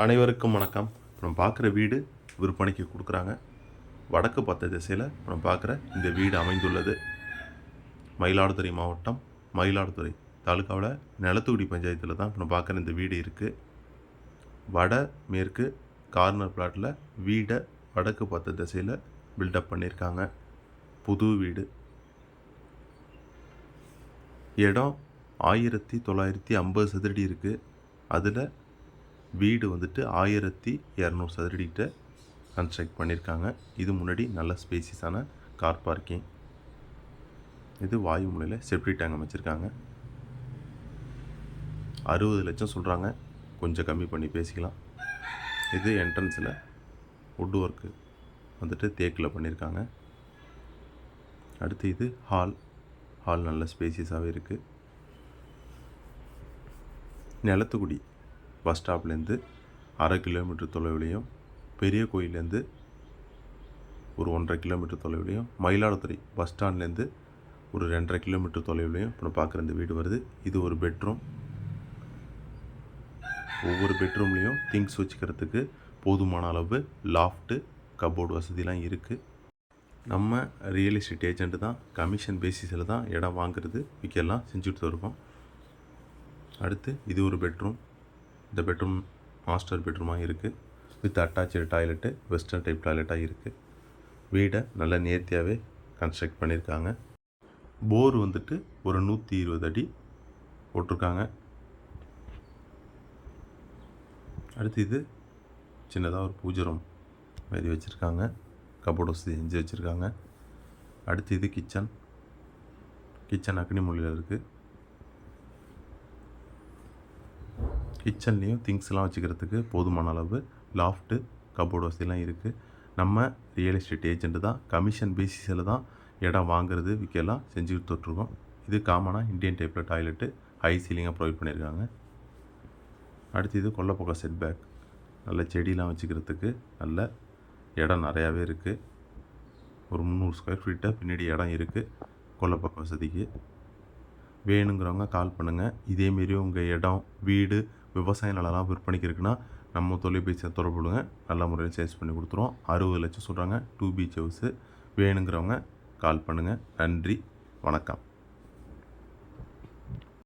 அனைவருக்கும் வணக்கம். இப்போ நம்ம பார்க்குற வீடு விற்பனைக்கு கொடுக்குறாங்க. வடக்கு பத்த திசையில் நம்ம பார்க்குற இந்த வீடு அமைந்துள்ளது. மயிலாடுதுறை மாவட்டம் மயிலாடுதுறை தாலுக்காவில் நிலத்துக்குடி பஞ்சாயத்தில் தான் நம்ம பார்க்குற இந்த வீடு இருக்குது வட மேற்கு கார்னர் பிளாட்டில் வீடை வடக்கு பத்த திசையில் பில்டப் பண்ணியிருக்காங்க. புது வீடு. இடம் ஆயிரத்தி தொள்ளாயிரத்தி ஐம்பது சதுரடி இருக்குது அதில் வீடு வந்துட்டு ஆயிரத்தி இரநூறு சதுரடிகிட்ட கன்ஸ்ட்ரக்ட் பண்ணியிருக்காங்க. இது முன்னாடி நல்ல ஸ்பேசியஸான கார் பார்க்கிங் இது வாயு முனையில் செப்டி டேங்க் அமைச்சிருக்காங்க. அறுபது லட்சம் சொல்கிறாங்க கொஞ்சம் கம்மி பண்ணி பேசிக்கலாம். இது என்ட்ரன்ஸில் வுட் ஒர்க்கு வந்துட்டு தேக்கில் பண்ணியிருக்காங்க அடுத்து இது ஹால் ஹால் நல்ல ஸ்பேசியஸாகவே இருக்குது நிலத்துக்குடி. பஸ் ஸ்டாப்லேருந்து அரை கிலோமீட்டர் தொலைவிலையும் பெரிய கோயிலேருந்து ஒரு ஒன்றரை கிலோமீட்டர் தொலைவிலையும் மயிலாடுதுறை பஸ் ஸ்டாண்ட்லேருந்து ஒரு ரெண்டரை கிலோமீட்டர் தொலைவிலையும் இப்போ நான் பார்க்குற இந்த வீடு வருது. இது ஒரு பெட்ரூம். ஒவ்வொரு பெட்ரூம்லேயும் திங்ஸ் வச்சுக்கிறதுக்கு போதுமான அளவு லாஃப்ட்டு கபோர்டு வசதிலாம் இருக்குது நம்ம ரியல் எஸ்டேட் ஏஜென்ட் தான் கமிஷன் பேசிஸில் தான் இடம் வாங்குறது விற்கலாம் செஞ்சுட்டு இருக்கோம். அடுத்து இது ஒரு பெட்ரூம். இந்த பெட்ரூம் மாஸ்டர் பெட்ரூமாக இருக்குது with attach toilet western type டாய்லெட்டாக இருக்குது வீடை நல்ல நேர்த்தியாகவே கன்ஸ்ட்ரக்ட் பண்ணியிருக்காங்க போர் வந்துட்டு ஒரு நூற்றி இருபது அடி போட்டிருக்காங்க. அடுத்து இது சின்னதாக ஒரு பூஜை ரூம் மாரி வச்சுருக்காங்க. கபோர்ட் வசதி செஞ்சு வச்சுருக்காங்க. அடுத்து இது கிச்சன் கிச்சன் அக்னி மொழியில் இருக்குது கிச்சன்லேயும் திங்ஸ்லாம் வச்சுக்கிறதுக்கு போதுமான அளவு லாஃப்ட்டு கபோர்டு வசதிலாம் இருக்குது நம்ம ரியல் எஸ்டேட் ஏஜெண்ட்டு தான் கமிஷன் பேசிஸில் தான் இடம் வாங்குறது விற்கலாம் செஞ்சு கொடுத்துட்ருக்கோம் இது காமனாக இந்தியன் டைப்பில் டாய்லெட்டு ஹை சீலிங்காக ப்ரொவைட் பண்ணியிருக்காங்க. அடுத்து இது கொல்லப்பக்கம் செட் பேக் நல்ல செடிலாம் வச்சுக்கிறதுக்கு நல்ல இடம் நிறையாவே இருக்குது ஒரு முந்நூறு ஸ்கொயர் ஃபீட்டாக பின்னாடி இடம் இருக்குது கொல்லப்பக்கம் வசதிக்கு. வேணுங்கிறவங்க கால் பண்ணுங்கள் இதேமாரி உங்கள் இடம் வீடு விவசாய நிலம்லாம் விற்பனைக்கு இருக்குன்னா நம்ம தொலைபேசியை தொடர்புடுங்க. நல்ல முறையில் சேல்ஸ் பண்ணி கொடுத்துருவோம். அறுபது லட்சம் சொல்கிறாங்க டூ பீச் ஹவுஸு வேணுங்கிறவங்க கால் பண்ணுங்கள் நன்றி. வணக்கம்.